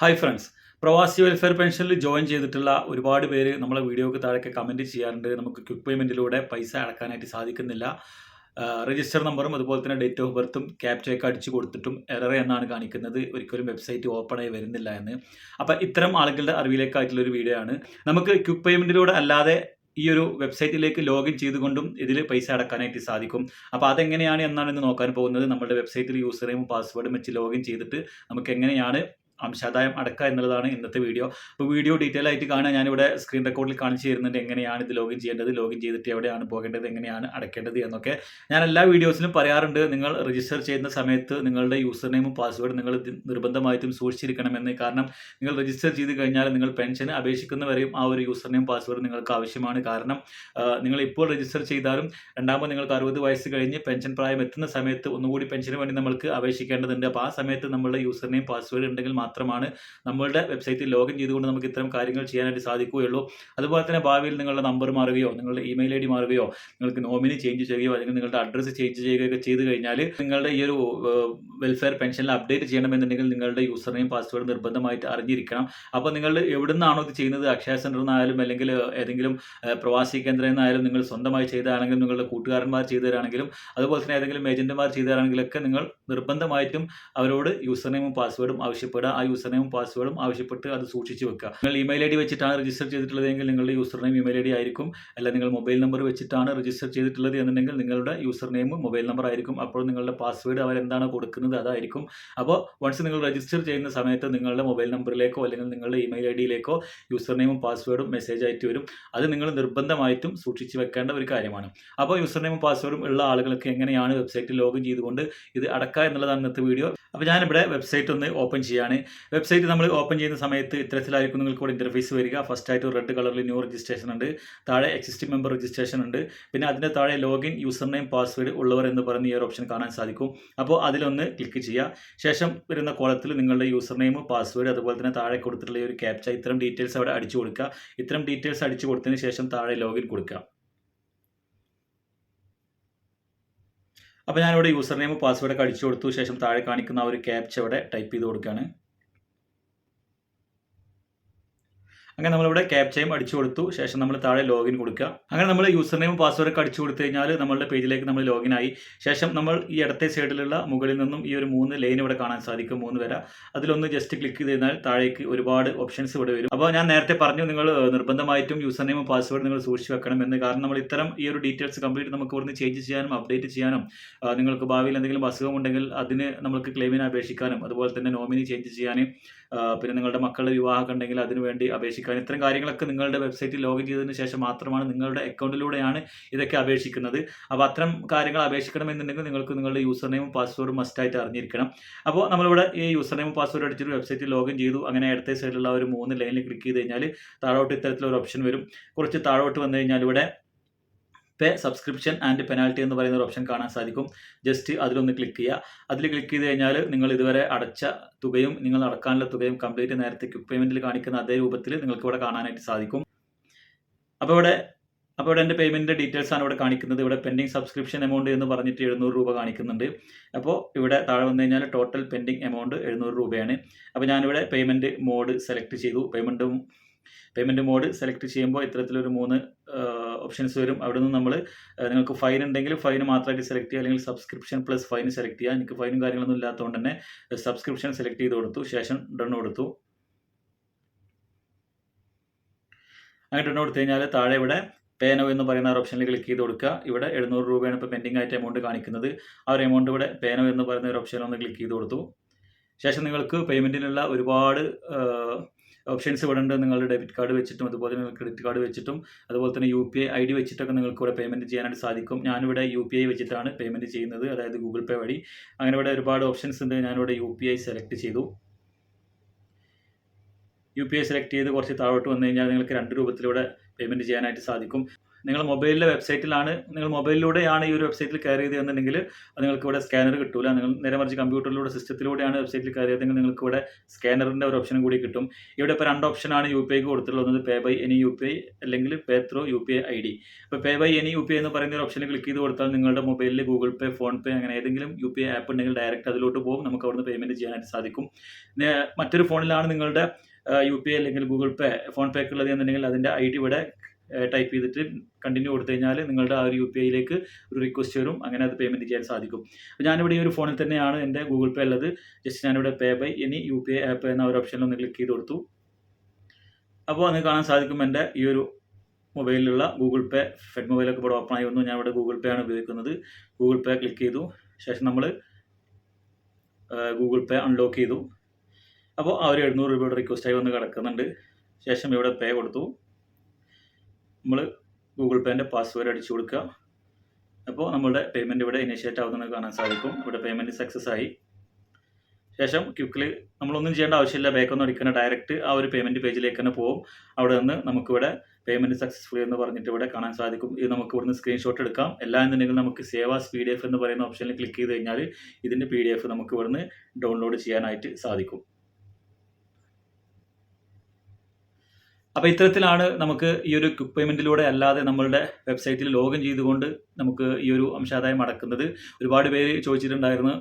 Hi friends പ്രവാസി welfare പെൻഷനിൽ join ചെയ്തിട്ടുള്ള ഒരുപാട് പേര് നമ്മളെ വീഡിയോക്ക് താഴേക്ക് കമന്റ് ചെയ്യാറുണ്ട്. നമുക്ക് ക്വിക്ക് പേയ്മെന്റിലൂടെ പൈസ അടക്കാനായിട്ട് സാധിക്കുന്നില്ല. രജിസ്റ്റർ നമ്പറും അതുപോലെ തന്നെ ഡേറ്റ് ഓഫ് ബർത്തും ക്യാപ്ചയൊക്കെ അടിച്ചു കൊടുത്തിട്ടും എറർ എന്നാണ് കാണിക്കുന്നത്. ഒരിക്കലും വെബ്സൈറ്റ് ഓപ്പൺ ആയി വരുന്നില്ല എന്ന്. അപ്പം ഇത്തരം ആളുകളുടെ അറിവിലേക്കായിട്ടുള്ള ഒരു വീഡിയോ ആണ്. നമുക്ക് ക്വിക്ക് പേയ്മെന്റിലൂടെ അല്ലാതെ ഈ ഒരു വെബ്സൈറ്റിലേക്ക് ലോഗിൻ ചെയ്തുകൊണ്ടും ഇതിൽ പൈസ അടക്കാനായിട്ട് സാധിക്കും. അപ്പോൾ അതെങ്ങനെയാണ് എന്നാണ് ഇന്ന് നോക്കാൻ പോകുന്നത്. നമ്മുടെ വെബ്സൈറ്റിൽ യൂസർ പാസ്വേഡും വെച്ച് ലോഗിൻ ചെയ്തിട്ട് നമുക്ക് എങ്ങനെയാണ് അംശാദായം അടക്കുക എന്നുള്ളതാണ് ഇന്നത്തെ വീഡിയോ. അപ്പോൾ വീഡിയോ ഡീറ്റെയിൽ ആയിട്ട് കാണാൻ ഞാനിവിടെ സ്ക്രീൻ റെക്കോർഡിൽ കാണിച്ചു തരുന്നുണ്ട് എങ്ങനെയാണ് ഇത് ലോഗിൻ ചെയ്യേണ്ടത് ലോഗിൻ ചെയ്തിട്ട് എവിടെയാണ് പോകേണ്ടത് എങ്ങനെയാണ് അടക്കേണ്ടത് എന്നൊക്കെ ഞാൻ എല്ലാ വീഡിയോസിലും പറയാറുണ്ട്. നിങ്ങൾ രജിസ്റ്റർ ചെയ്യുന്ന സമയത്ത് നിങ്ങളുടെ യൂസർ നെയിമും പാസ്വേഡ് നിങ്ങൾ നിർബന്ധമായിട്ടും സൂക്ഷിച്ചിരിക്കണമെന്ന്. കാരണം നിങ്ങൾ രജിസ്റ്റർ ചെയ്ത് കഴിഞ്ഞാൽ നിങ്ങൾ പെൻഷന് അപേക്ഷിക്കുന്നവരെയും ആ ഒരു യൂസർ നെയിം പാസ്വേഡ് നിങ്ങൾക്ക് ആവശ്യമാണ്. കാരണം നിങ്ങൾ ഇപ്പോൾ രജിസ്റ്റർ ചെയ്താലും രണ്ടാമത് നിങ്ങൾക്ക് അറുപത് വയസ്സ് കഴിഞ്ഞ് പെൻഷൻ പ്രായം എത്തുന്ന സമയത്ത് ഒന്നുകൂടി പെൻഷന് വേണ്ടി നമ്മൾക്ക് അപേക്ഷിക്കേണ്ടതുണ്ട്. അപ്പോൾ ആ സമയത്ത് നമ്മളുടെ യൂസർ നെയിം പാസ്വേഡ് ഉണ്ടെങ്കിൽ മാത്രമാണ് നമ്മളുടെ വെബ്സൈറ്റിൽ ലോഗിൻ ചെയ്തുകൊണ്ട് നമുക്ക് ഇത്തരം കാര്യങ്ങൾ ചെയ്യാനായിട്ട് സാധിക്കുകയുള്ളൂ. അതുപോലെ തന്നെ ഭാവിയിൽ നിങ്ങളുടെ നമ്പർ മാറുകയോ നിങ്ങളുടെ ഇമെയിൽ ഐ ഡി മാറുകയോ നിങ്ങൾക്ക് നോമിനി ചേഞ്ച് ചെയ്യുകയോ അല്ലെങ്കിൽ നിങ്ങളുടെ അഡ്രസ്സ് ചേഞ്ച് ചെയ്യുകയൊക്കെ ചെയ്ത് കഴിഞ്ഞാൽ നിങ്ങളുടെ ഈ ഒരു വെൽഫെയർ പെൻഷനിൽ അപ്ഡേറ്റ് ചെയ്യണമെന്നുണ്ടെങ്കിൽ നിങ്ങളുടെ യൂസർ നെയിം പാസ്വേഡ് നിർബന്ധമായിട്ട് അറിഞ്ഞിരിക്കണം. അപ്പോൾ നിങ്ങൾ എവിടെ നിന്നാണോ ഇത് ചെയ്യുന്നത് അക്ഷയ സെന്ററിൽ നിന്നായാലും അല്ലെങ്കിൽ ഏതെങ്കിലും പ്രവാസി കേന്ദ്രത്തിൽ നിന്നായാലും നിങ്ങൾ സ്വന്തമായി ചെയ്തതാണെങ്കിലും നിങ്ങളുടെ കൂട്ടുകാരന്മാർ ചെയ്തതാണെങ്കിലും അതുപോലെ തന്നെ ഏതെങ്കിലും ഏജന്റുമാർ ചെയ്തതാണെങ്കിലൊക്കെ നിങ്ങൾ നിർബന്ധമായിട്ടും അവരോട് യൂസർ നെയിമും പാസ്വേഡും ആവശ്യപ്പെടുക. ആ യൂസർ നെയിമും പാസ്വേഡും ആവശ്യപ്പെട്ട് അത് സൂക്ഷിച്ച് വെക്കുക. നിങ്ങൾ ഇമെയിൽ ഐ ഡി വെച്ചിട്ടാണ് രജിസ്റ്റർ ചെയ്തിട്ടുള്ളതെങ്കിൽ നിങ്ങളുടെ user name email I D ആയിരിക്കും. അല്ല നിങ്ങൾ മൊബൈൽ നമ്പർ വെച്ചിട്ടാണ് രജിസ്റ്റർ ചെയ്തിട്ടുള്ളത് എന്നുണ്ടെങ്കിൽ നിങ്ങളുടെ യൂസർ നെയിം മൊബൈൽ നമ്പർ ആയിരിക്കും. അപ്പോൾ നിങ്ങളുടെ പാസ്വേഡ് അവരെന്താണ് കൊടുക്കുന്നത് അതായിരിക്കും. അപ്പോൾ വൺസ് നിങ്ങൾ രജിസ്റ്റർ ചെയ്യുന്ന സമയത്ത് നിങ്ങളുടെ മൊബൈൽ നമ്പറിലേക്കോ അല്ലെങ്കിൽ നിങ്ങളുടെ ഇമെയിൽ ഐ ഡിയിലേക്കോ യൂസർ നെയിമും പാസ്വേഡും മെസ്സേജ് ആയിട്ട് വരും. അത് നിങ്ങൾ നിർബന്ധമായിട്ടും സൂക്ഷിച്ച് വെക്കേണ്ട ഒരു കാര്യമാണ്. അപ്പോൾ യൂസർ നെയിമും പാസ്വേഡും ഉള്ള ആളുകൾക്ക് എങ്ങനെയാണ് വെബ്സൈറ്റിൽ ലോഗിൻ ചെയ്തുകൊണ്ട് ഇത് അടക്കുക എന്നുള്ളതാണ് ഇന്നത്തെ വീഡിയോ. അപ്പോൾ ഞാനിവിടെ വെബ്സൈറ്റ് ഒന്ന് ഓപ്പൺ ചെയ്യാണ് വെബ്സൈറ്റ് നമ്മൾ ഓപ്പൺ ചെയ്യുന്ന സമയത്ത് ഇത്തരത്തിലായിരിക്കും നിങ്ങൾക്ക് ഇവിടെ ഇന്റർഫേസ് വരിക. ഫസ്റ്റ് ആയിട്ട് റെഡ് കളറിൽ ന്യൂ രജിസ്ട്രേഷൻ ഉണ്ട്. താഴെ എക്സിസ്റ്റിംഗ് മെമ്പർ രജിസ്ട്രേഷൻ ഉണ്ട്. പിന്നെ അതിന്റെ താഴെ ലോഗിൻ യൂസർ നെയിം പാസ്വേഡ് ഉള്ളവർ എന്ന് പറയുന്ന ഈ ഒരു ഓപ്ഷൻ കാണാൻ സാധിക്കും. അപ്പോൾ അതിലൊന്ന് ക്ലിക്ക് ചെയ്യുക. ശേഷം വരുന്ന കോളത്തിൽ നിങ്ങളുടെ യൂസർ നെയിം പാസ്വേഡ് അതുപോലെ തന്നെ താഴെ കൊടുത്തിട്ടുള്ള ഒരു ക്യാപ്ച ഇത്തരം ഡീറ്റെയിൽസ് അവിടെ അടിച്ചു കൊടുക്കുക. ഇത്തരം ഡീറ്റെയിൽസ് അടിച്ചു കൊടുത്തതിന് ശേഷം താഴെ ലോഗിൻ കൊടുക്കുക. അപ്പോൾ ഞാനിവിടെ യൂസർ നെയിം പാസ്വേഡൊക്കെ അടിച്ചു കൊടുത്തു. ശേഷം താഴെ കാണിക്കുന്ന ആ ഒരു ക്യാപ്ച അവിടെ ടൈപ്പ് ചെയ്ത് കൊടുക്കുകയാണ്. അങ്ങനെ നമ്മളിവിടെ ക്യാപ്ചയും അടിച്ചു കൊടുത്തു. ശേഷം നമ്മൾ താഴെ ലോഗിൻ കൊടുക്കുക. അങ്ങനെ നമ്മൾ യൂസർ നെയിം പാസ്വേഡ് ഒക്കെ അടിച്ചു കൊടുത്തു കഴിഞ്ഞാൽ നമ്മളുടെ പേജിലേക്ക് നമ്മൾ ലോഗിൻ ആയി. ശേഷം നമ്മൾ ഈ ഇടത്തെ സൈഡിലുള്ള മുകളിൽ നിന്നും ഈ ഒരു മൂന്ന് ലൈൻ ഇവിടെ കാണാൻ സാധിക്കും മൂന്ന് വര. അതിലൊന്ന് ജസ്റ്റ് ക്ലിക്ക് ചെയ്ത് കഴിഞ്ഞാൽ താഴേക്ക് ഒരുപാട് ഓപ്ഷൻസ് ഇവിടെ വരും. അപ്പോൾ ഞാൻ നേരത്തെ പറഞ്ഞു നിങ്ങൾ നിർബന്ധമായിട്ടും യൂസർ നെയിം പാസ്വേഡ് നിങ്ങൾ സൂക്ഷിച്ച് വെക്കണം എന്ന്. കാരണം നമ്മൾ ഇത്തരം ഈ ഒരു ഡീറ്റെയിൽസ് കംപ്ലീറ്റ് നമുക്ക് ഇവിടുന്ന് ചേഞ്ച് ചെയ്യാനും അപ്ഡേറ്റ് ചെയ്യാനും നിങ്ങൾക്ക് ഭാവിയിൽ എന്തെങ്കിലും അസുഖം ഉണ്ടെങ്കിൽ അതിന് നമുക്ക് ക്ലെയിമിന് അപേക്ഷിക്കാനും അതുപോലെ തന്നെ നോമിനി ചേഞ്ച് ചെയ്യാനും പിന്നെ നിങ്ങളുടെ മക്കളുടെ വിവാഹം ഉണ്ടെങ്കിൽ അതിനുവേണ്ടി അപേക്ഷിക്കാൻ ഇത്തരം കാര്യങ്ങളൊക്കെ നിങ്ങളുടെ വെബ്സൈറ്റിൽ ലോഗിൻ ചെയ്തതിന് ശേഷം മാത്രമാണ് നിങ്ങളുടെ അക്കൗണ്ടിലൂടെയാണ് ഇതൊക്കെ അപേക്ഷിക്കുന്നത്. അപ്പോൾ അത്തരം കാര്യങ്ങൾ അപേക്ഷിക്കണമെന്നുണ്ടെങ്കിൽ നിങ്ങൾക്ക് നിങ്ങളുടെ യൂസർ നെയിമും പാസ്വേഡും മസ്റ്റായിട്ട് അറിഞ്ഞിരിക്കണം. അപ്പോൾ നമ്മളിവിടെ ഈ യൂസർ നെയിമും പാസ്വേഡ് അടിച്ചിട്ട് വെബ്സൈറ്റിൽ ലോഗിൻ ചെയ്തു. അങ്ങനെ അടുത്ത സൈഡിലുള്ള ഒരു മൂന്ന് ലൈനിൽ ക്ലിക്ക് ചെയ്ത് കഴിഞ്ഞാൽ താഴോട്ട് ഇത്തരത്തിലൊരു ഓപ്ഷൻ വരും. കുറച്ച് താഴോട്ട് വന്നു കഴിഞ്ഞാൽ ഇവിടെ പേ സബ്സ്ക്രിപ്ഷൻ ആൻഡ് പെനാൽറ്റി എന്ന് പറയുന്ന ഒരു ഓപ്ഷൻ കാണാൻ സാധിക്കും. ജസ്റ്റ് അതിലൊന്ന് ക്ലിക്ക് ചെയ്യുക. അതിൽ ക്ലിക്ക് ചെയ്ത് കഴിഞ്ഞാൽ നിങ്ങൾ ഇതുവരെ അടച്ച തുകയും നിങ്ങൾ അടക്കാനുള്ള തുകയും കംപ്ലീറ്റ് നേരത്തെ പേയ്മെന്റിൽ കാണിക്കുന്ന അതേ രൂപത്തിൽ നിങ്ങൾക്ക് ഇവിടെ കാണാനായിട്ട് സാധിക്കും. അപ്പോൾ ഇവിടെ അപ്പോൾ ഇവിടെ എന്റെ പേയ്മെന്റിന്റെ ഡീറ്റെയിൽസ് ആണ് ഇവിടെ കാണിക്കുന്നത്. ഇവിടെ പെൻഡിങ് സബ്സ്ക്രിപ്ഷൻ എമൗണ്ട് എന്ന് പറഞ്ഞിട്ട് എഴുന്നൂറ് രൂപ കാണിക്കുന്നുണ്ട്. അപ്പോൾ ഇവിടെ താഴെ വന്നു കഴിഞ്ഞാൽ ടോട്ടൽ പെൻഡിങ് എമൗണ്ട് എഴുന്നൂറ് രൂപയാണ്. അപ്പോൾ ഞാനിവിടെ പേയ്മെന്റ് മോഡ് സെലക്ട് ചെയ്തു. പേയ്മെന്റും പേയ്മെന്റ് മോഡ് സെലക്ട് ചെയ്യുമ്പോൾ ഇത്തരത്തിലൊരു മൂന്ന് ഓപ്ഷൻസ് വരും. അവിടെ നിന്ന് നമ്മൾ നിങ്ങൾക്ക് ഫൈൻ ഉണ്ടെങ്കിൽ ഫൈൻ മാത്രമായിട്ട് സെലക്ട് ചെയ്യുക. അല്ലെങ്കിൽ സബ്സ്ക്രിപ്ഷൻ പ്ലസ് ഫൈൻ സെലക്ട് ചെയ്യുക. എനിക്ക് ഫൈനും കാര്യങ്ങളൊന്നും ഇല്ലാത്തതുകൊണ്ട് തന്നെ സബ്സ്ക്രിപ്ഷൻ സെലക്ട് ചെയ്ത് കൊടുത്തു. ശേഷം ഡൺ കൊടുത്തു. അങ്ങനെ ഡൺ കൊടുത്തു കഴിഞ്ഞാൽ താഴെ ഇവിടെ പേനോ എന്ന് പറയുന്ന ആ ഓപ്ഷനിൽ ക്ലിക്ക് ചെയ്ത് കൊടുക്കുക. ഇവിടെ എഴുന്നൂറ് രൂപയാണ് ഇപ്പോൾ പെൻഡിങ് ആയിട്ട് എമൗണ്ട് കാണിക്കുന്നത്. ആ ഒരു എമൗണ്ട് ഇവിടെ പേനോ എന്ന് പറയുന്ന ഒരു ഓപ്ഷനിൽ ഒന്ന് ക്ലിക്ക് ചെയ്ത് കൊടുത്തു. ശേഷം നിങ്ങൾക്ക് പേയ്മെന്റിനുള്ള ഒരുപാട് ഓപ്ഷൻസ് ഇവിടെ ഉണ്ട് നിങ്ങളുടെ ഡെബിറ്റ് കാർഡ് വെച്ചിട്ടും അതുപോലെ തന്നെ ക്രെഡിറ്റ് കാർഡ് വെച്ചിട്ടും അതുപോലെ തന്നെ U P I I D വെച്ചിട്ടൊക്കെ നിങ്ങൾക്ക് ഇവിടെ പേയ്മെന്റ് ചെയ്യാനായിട്ട് സാധിക്കും. ഞാനിവിടെ യു പി ഐ വെച്ചിട്ടാണ് പേയ്മെന്റ് ചെയ്യുന്നത്. അതായത് ഗൂഗിൾ പേ വഴി. അങ്ങനെ ഇവിടെ ഒരുപാട് ഓപ്ഷൻസ് ഉണ്ട്. ഞാനിവിടെ യു പി ഐ സെലക്ട് ചെയ്തു. യു പി ഐ സെലക്ട് ചെയ്ത് കുറച്ച് താഴോട്ട് വന്നു കഴിഞ്ഞാൽ നിങ്ങൾക്ക് രണ്ട് രൂപത്തിലൂടെ പേയ്മെന്റ് ചെയ്യാനായിട്ട് സാധിക്കും. നിങ്ങൾ മൊബൈലിലെ വെബ്സൈറ്റിലാണ് നിങ്ങൾ മൊബൈലിലൂടെയാണ് ഈ ഒരു വെബ്സൈറ്റിൽ കയറി ചെയ്തതെന്നുണ്ടെങ്കിൽ നിങ്ങൾക്ക് ഇവിടെ സ്കാനർ കിട്ടൂല. നിങ്ങൾ നേരെ മറിച്ച് കമ്പ്യൂട്ടറിലൂടെ സിസ്റ്റത്തിലൂടെയാണ് വെബ്സൈറ്റിൽ കയറിയതെങ്കിൽ നിങ്ങൾക്ക് ഇവിടെ സ്കാനറിന്റെ ഒരു ഓപ്ഷനും കൂടി കിട്ടും. ഇവിടെ ഇപ്പോൾ രണ്ട് ഓപ്ഷനാണ് യു പി ഐക്ക് കൊടുത്തിട്ടുള്ളത്. Pay by any U P I അല്ലെങ്കിൽ pay through U P I I D. ഇപ്പോൾ pay by any U P I എന്ന് പറയുന്ന ഒരു ഓപ്ഷനിൽ ക്ലിക്ക് ചെയ്ത് കൊടുത്താൽ നിങ്ങളുടെ മൊബൈലിൽ ഗൂഗിൾ പേ ഫോൺ പേ അങ്ങനെ ഏതെങ്കിലും യു പി ഐ ആപ്പ് ഉണ്ടെങ്കിൽ ഡയറക്റ്റ് അതിലോട്ട് പോകും. നമുക്ക് അവിടുന്ന് പേയ്മെന്റ് ചെയ്യാനായിട്ട് സാധിക്കും. മറ്റൊരു ഫോണിലാണ് നിങ്ങളുടെ യു പി ഐ അല്ലെങ്കിൽ ഗൂഗിൾ പേ ഫോൺ പേക്ക് ഉള്ളത് എന്നുണ്ടെങ്കിൽ അതിന്റെ ഐ ഡി ഇവിടെ ടൈപ്പ് ചെയ്തിട്ട് കണ്ടിന്യൂ കൊടുത്തു കഴിഞ്ഞാൽ നിങ്ങളുടെ ആ ഒരു യു പി ഐയിലേക്ക് ഒരു റിക്വസ്റ്റ് വരും. അങ്ങനെ അത് പേയ്മെന്റ് ചെയ്യാൻ സാധിക്കും. അപ്പോൾ ഞാനിവിടെ ഈ ഒരു ഫോണിൽ തന്നെയാണ് എന്റെ ഗൂഗിൾ പേ ഉള്ളത്. ജസ്റ്റ് ഞാനിവിടെ pay by any U P I app എന്ന ഒരു ഓപ്ഷനിൽ ഒന്ന് ക്ലിക്ക് ചെയ്ത് കൊടുത്തു. അപ്പോൾ അങ്ങ് കാണാൻ സാധിക്കും എന്റെ ഈ ഒരു മൊബൈലിലുള്ള ഗൂഗിൾ പേ ഫെഡ് മൊബൈലൊക്കെ ഇവിടെ ഓപ്പൺ ആയി വന്നു. ഞാൻ ഇവിടെ ഗൂഗിൾ പേ ആണ് ഉപയോഗിക്കുന്നത്. ഗൂഗിൾ പേ ക്ലിക്ക് ചെയ്തു. ശേഷം നമ്മൾ ഗൂഗിൾ പേ അൺലോക്ക് ചെയ്തു. അപ്പോൾ ആ ഒരു എഴുന്നൂറ് രൂപയുടെ റിക്വസ്റ്റായി വന്ന് കിടക്കുന്നുണ്ട്. ശേഷം ഇവിടെ പേ കൊടുത്തു. നമ്മൾ ഗൂഗിൾ പേന്റെ പാസ്വേഡ് അടിച്ചു കൊടുക്കുക. അപ്പോൾ നമ്മളുടെ പേയ്മെന്റ് ഇവിടെ ഇനിഷ്യേറ്റ് ആവുന്നത് കാണാൻ സാധിക്കും. ഇവിടെ പേയ്മെന്റ് സക്സസ് ആയി. ശേഷം ക്വിക്കിൽ നമ്മളൊന്നും ചെയ്യേണ്ട ആവശ്യമില്ല. ബാക്കൊന്നും അടിക്കണ ഡയറക്റ്റ് ആ ഒരു പേയ്മെന്റ് പേജിലേക്ക് തന്നെ പോകും അവിടെ നിന്ന് നമുക്കിവിടെ പേയ്മെന്റ് സക്സസ്ഫുൾ എന്ന് പറഞ്ഞിട്ട് ഇവിടെ കാണാൻ സാധിക്കും. ഇത് നമുക്ക് ഇവിടുന്ന് സ്ക്രീൻഷോട്ട് എടുക്കാം. എല്ലാ എന്നുണ്ടെങ്കിൽ നമുക്ക് save as P D F എന്ന് പറയുന്ന ഓപ്ഷനിൽ ക്ലിക്ക് ചെയ്ത് കഴിഞ്ഞാൽ ഇതിന്റെ പി ഡി എഫ് നമുക്ക് ഇവിടുന്ന് ഡൗൺലോഡ് ചെയ്യാനായിട്ട് സാധിക്കും. അപ്പോൾ ഇത്തരത്തിലാണ് നമുക്ക് ഈ ഒരു ക്വിക്ക് പേയ്മെന്റിലൂടെ അല്ലാതെ നമ്മളുടെ വെബ്സൈറ്റിൽ ലോഗിൻ ചെയ്തുകൊണ്ട് നമുക്ക് ഈ ഒരു അംശാദായം അടക്കുന്നത്. ഒരുപാട് പേര് ചോദിച്ചിട്ടുണ്ടായിരുന്നു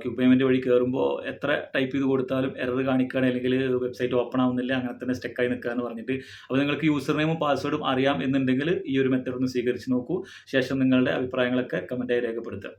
ക്വിക്ക് പേയ്മെന്റ് വഴി കയറുമ്പോൾ എത്ര ടൈപ്പ് ചെയ്ത് കൊടുത്താലും എറർ കാണിക്കുകയാണ് അല്ലെങ്കിൽ വെബ്സൈറ്റ് ഓപ്പൺ ആവുന്നില്ല അങ്ങനെ തന്നെ സ്റ്റെക്കായി നിൽക്കുക എന്ന് പറഞ്ഞിട്ട്. അപ്പോൾ നിങ്ങൾക്ക് യൂസർ നെയിമും പാസ്വേഡും അറിയാം എന്നുണ്ടെങ്കിൽ ഈ ഒരു മെത്തേഡ് ഒന്ന് സ്വീകരിച്ച് നോക്കൂ. ശേഷം നിങ്ങളുടെ അഭിപ്രായങ്ങളൊക്കെ കമന്റായി രേഖപ്പെടുത്തുക.